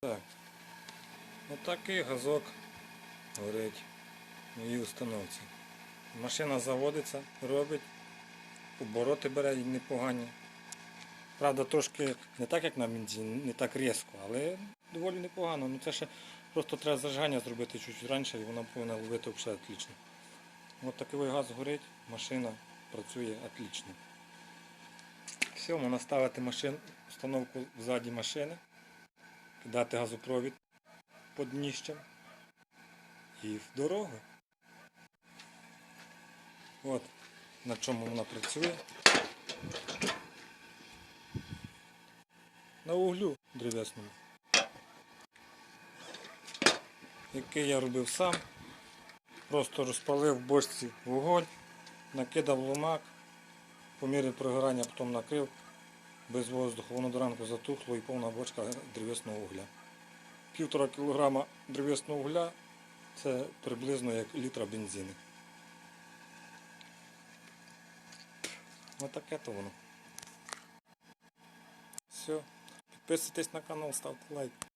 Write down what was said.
Так. Отакий газок горить в моїй установці. Машина заводиться, робить, обороти бере непогані. Правда, трошки не так, як на бензин, не так різко, але доволі непогано. Ну це ще просто треба зажигання зробити чуть раніше і вона повинна ловити взагалі отлично. Ось такий газ горить, машина працює отлично. Все, можна ставити машин, установку ззаді машини кидати газопровід під дніщем і в дорогу. От на чому вона працює. На углю древесному. Який я робив сам. Просто розпалив в бочці вогонь, накидав ломак, по мірі пригорання потім накрив без воздуху, воно до ранку затухло і повна бочка древесного угля. Півтора кілограма древесного угля це приблизно як літра бензину. Отаке то воно. Все. Підписуйтесь на канал, ставте лайк.